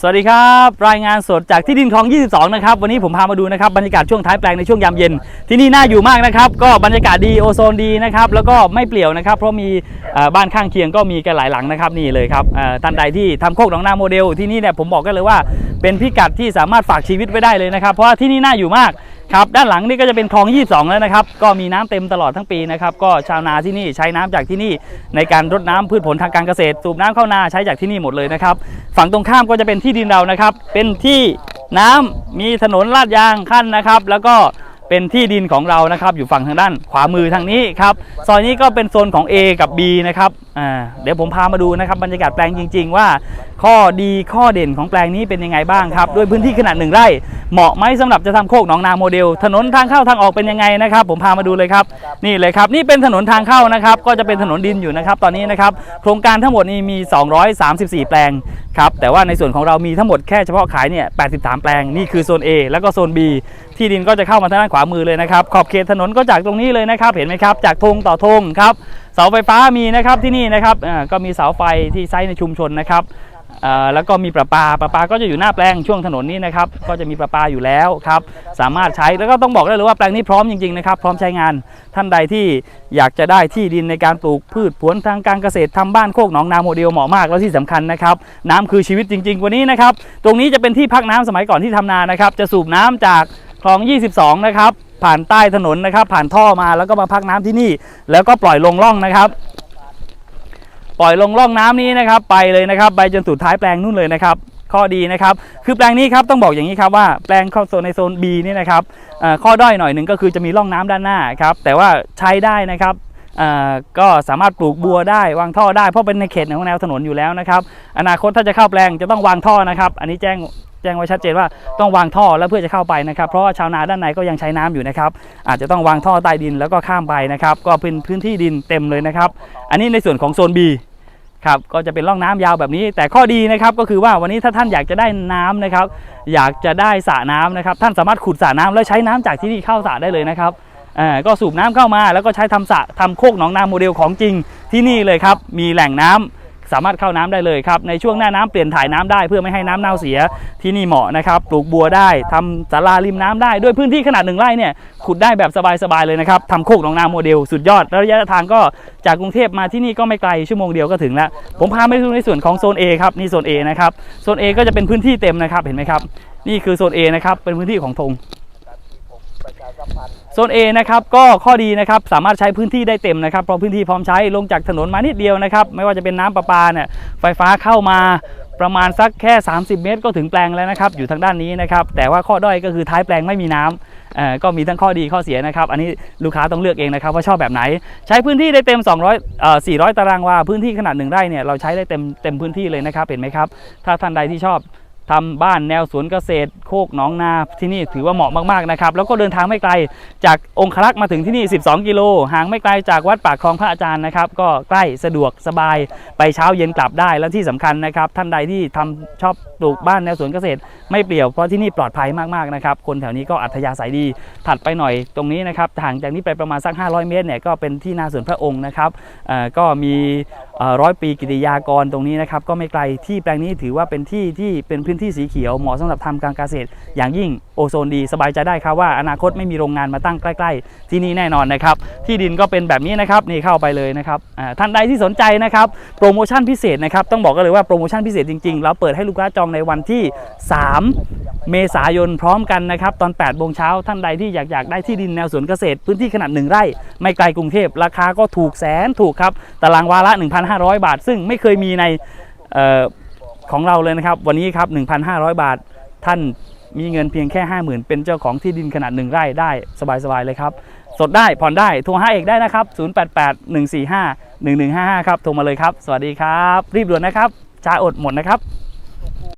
สวัสดีครับ รายงานสดจากที่ดินคลอง 22 นะครับ วันนี้ผมพามาดูนะครับบรรยากาศช่วงท้ายแปลงในช่วงยามเย็น ที่นี่น่าอยู่มากนะครับ ก็บรรยากาศดีโอโซนดีนะครับ แล้วก็ไม่เปลี่ยวนะครับ เพราะมีบ้านข้างเคียงก็มีกันหลายหลังนะครับนี่เลยครับท่านใดที่ทำโคกหนองนาโมเดลที่นี่เนี่ยผมบอกกันเลยว่าเป็นพิกัดที่สามารถฝากชีวิตไว้ได้เลยนะครับ เพราะว่าที่นี่น่าอยู่มาก ครับด้านหลังนี่ก็จะเป็นคลอง 22 แล้วนะครับ ก็มีน้ำเต็มตลอดทั้งปีนะครับ ก็ชาวนาที่นี่ใช้น้ำจากที่นี่ในการรดน้ำพืชผลทางการเกษตรสูบน้ำเข้านาใช้จากที่นี่หมดเลยนะครับ ฝั่งตรงข้ามก็จะเป็นที่ดินเรานะครับ เป็นที่น้ำมีถนนลาดยางขั้นนะครับ แล้วก็เป็นที่ดินของเรานะครับ อยู่ฝั่งทางด้านขวามือทางนี้ครับ ซอยนี้ก็เป็นโซนของ A กับ B นะครับ อ่าเดี๋ยวผมพามาดูนะครับบรรยากาศแปลงจริง ๆ ว่า ข้อดีข้อเด่นของแปลงนี้เป็นยังไงบ้างครับด้วยพื้นที่ขนาดหนึ่งไร่ เหมาะไหมสำหรับจะทำโคกหนองนาโมเดล ถนนทางเข้าทางออกเป็นยังไงนะครับ ผมพามาดูเลยครับนี่เลยครับ นี่เป็นถนนทางเข้านะครับก็จะเป็นถนนดินอยู่นะครับตอนนี้นะครับโครงการทั้งหมดนี้มี 234 แปลงครับแต่ว่าในส่วนของเรามีทั้งหมดแค่เฉพาะขายเนี่ย 83 แปลงนี่คือโซน A แล้วก็โซน B ที่ดินก็จะเข้ามาทางด้านขวามือเลยนะครับขอบเขตถนนก็จากตรงนี้เลยนะครับเห็นไหมครับจากธงต่อธงครับเสาไฟฟ้ามีนะครับที่นี่นะครับอ่าก็มีเสาไฟที่ใช้ในชุมชนนะครับอ่าแล้วก็มีประปาประปาก็จะอยู่หน้าแปลงช่วงถนนนี้นะครับก็จะมีประปาอยู่แล้วครับสามารถใช้แล้วก็ต้องบอกได้เลยว่าแปลงนี้พร้อมจริงๆนะครับพร้อมใช้งานท่านใดที่อยากจะได้ที่ดินในการปลูกพืชผลทางการเกษตรทำบ้านโคกหนองนาโมเดลเหมาะมากแล้วที่สำคัญนะครับน้ำคือชีวิตจริงๆวันนี้นะครับตรงนี้จะเป็นที่พักน้ำสมัยก่อนที่ทำนานะครับจะสูบน้ำจากคลอง 22 นะครับผ่านใต้ถนนนะครับผ่านท่อมาแล้วก็มาพักน้ำที่นี่ แล้วก็ปล่อยลงร่องนะครับ ปล่อยลงร่องน้ำนี้นะครับไปเลยนะครับไปจนสุดท้ายแปลงนู่นเลยนะครับข้อดีนะครับคือแปลงนี้ครับต้องบอกอย่างนี้ครับว่าแปลงเข้าโซนในโซน B นี่นะครับข้อด้อยหน่อยหนึ่งก็คือจะมีร่องน้ำด้านหน้าครับแต่ว่าใช้ได้นะครับก็สามารถปลูกบัวได้วางท่อได้เพราะเป็นในเขตของแนวถนนอยู่แล้วนะครับ อนาคตถ้าจะเข้าแปลงจะต้องวางท่อนะครับ อันนี้แจ้งแจ้งไว้ชัดเจนว่าต้องวางท่อแล้วเพื่อจะเข้าไปนะครับเพราะว่าชาวนาด้านในก็ยังใช้น้ำอยู่นะครับอาจจะต้องวางท่อใต้ดินแล้วก็ข้ามไปนะครับก็เป็นพื้นที่ดินเต็มเลยนะครับ อันนี้ในส่วนของโซน B ครับก็จะเป็นร่องน้ำยาวแบบนี้ แต่ข้อดีนะครับก็คือว่าวันนี้ถ้าท่านอยากจะได้น้ำนะครับ อยากจะได้สระน้ำนะครับ ท่านสามารถขุดสระน้ำแล้วใช้น้ำจากที่นี่เข้าสระได้เลยนะครับก็สูบน้ำเข้ามา แล้วก็ใช้ทำสระทำโคกหนองนาโมเดลของจริงที่นี่เลยครับมีแหล่งน้ำ สามารถเข้าน้ำได้เลยครับในช่วงหน้าน้ำเปลี่ยนถ่ายน้ำได้เพื่อไม่ให้น้ำเน่าเสียที่นี่เหมาะนะครับปลูกบัวได้ทำศาลาริมน้ำได้ด้วยพื้นที่ขนาดหนึ่งไร่เนี่ยขุดได้แบบสบายๆเลยนะครับทำโคกหนองนาโมเดลสุดยอดระยะทางก็จากกรุงเทพมาที่นี่ก็ไม่ไกลชั่วโมงเดียวก็ถึงแล้วผมพาไปดูในส่วนของโซน A ครับนี่โซน A นะครับโซน A ก็จะเป็นพื้นที่เต็มนะครับเห็นไหมครับนี่คือโซน A นะครับเป็นพื้นที่ของธง โซน A นะครับก็ข้อดีนะครับสามารถใช้พื้นที่ได้เต็มนะครับเพราะพื้นที่พร้อมใช้ลงจากถนนมานิดเดียวนะครับไม่ว่าจะเป็นน้ำประปาเนี่ยไฟฟ้าเข้ามาประมาณสักแค่ 30 เมตร ก็ถึงแปลงแล้วนะครับ อยู่ทางด้านนี้นะครับ แต่ว่าข้อด้อยก็คือท้ายแปลงไม่มีน้ำเอ่อก็มีทั้งข้อดีข้อเสียนะครับ อันนี้ลูกค้าต้องเลือกเองนะครับว่าชอบแบบไหน ใช้พื้นที่ได้เต็ม 200เอ่อ400 ตารางวา พื้นที่ขนาดหนึ่งไร่เนี่ยเราใช้ได้เต็มเต็มพื้นที่เลยนะครับ เห็นไหมครับ ถ้าท่านใดที่ชอบ ทำบ้านแนวสวนเกษตรโคกหนองนาที่นี่ถือว่าเหมาะมากๆนะครับ แล้วก็เดินทางไม่ไกลจากองคลักษ์มาถึงที่นี่ 12 กิโลห่างไม่ไกลจากวัดปากคลองพระอาจารย์นะครับก็ใกล้สะดวกสบายไปเช้าเย็นกลับได้แล้วที่สำคัญนะครับ ท่านใดที่ทำชอบปลูกบ้านแนวสวนเกษตร ไม่เปลี่ยวเพราะที่นี่ปลอดภัยมากๆนะครับคนแถวนี้ก็อัธยาศัยดี ถัดไปหน่อยตรงนี้นะครับห่างจากนี้ไปประมาณสัก 500 เมตรเนี่ยก็เป็นที่นาสวนพระองค์นะครับอ่อก็มี ร้อยปีกิติยากรตรงนี้นะครับก็ไม่ไกลที่แปลงนี้ถือว่าเป็นที่ที่เป็นพื้นที่สีเขียวเหมาะสำหรับทำการเกษตรอย่างยิ่ง โอโซนดีสบายใจได้ครับว่าอนาคตไม่มีโรงงานมาตั้งใกล้ ๆ ที่นี่แน่นอนนะครับ ที่ดินก็เป็นแบบนี้นะครับนี่เข้าไปเลยนะครับท่านใดที่สนใจนะครับโปรโมชั่นพิเศษนะครับต้องบอกกันเลยว่าโปรโมชั่นพิเศษจริงๆเราเปิดให้ลูกค้าจองในวันที่ 3 เมษายนพร้อมกันนะครับตอน8โมงเช้าท่านใดที่อยากอยากได้ที่ดินแนวสวนเกษตร พื้นที่ขนาด1ไร่ ไม่ไกลกรุงเทพราคาก็ถูกแสนถูกครับตารางวาละ 1,500 บาท ซึ่งไม่เคยมีในออของเราเลยนะครับ วันนี้ครับ 1,500 บาทท่าน มีเงินเพียงแค่ 50,000 เป็นเจ้าของที่ดินขนาดหนึ่งไร่ได้สบายๆเลยครับ สดได้ผ่อนได้โทรหาเอกได้นะครับ 088 145 1155 ครับโทรมาเลยครับ สวัสดีครับ รีบด่วนนะครับชาอดหมดนะครับ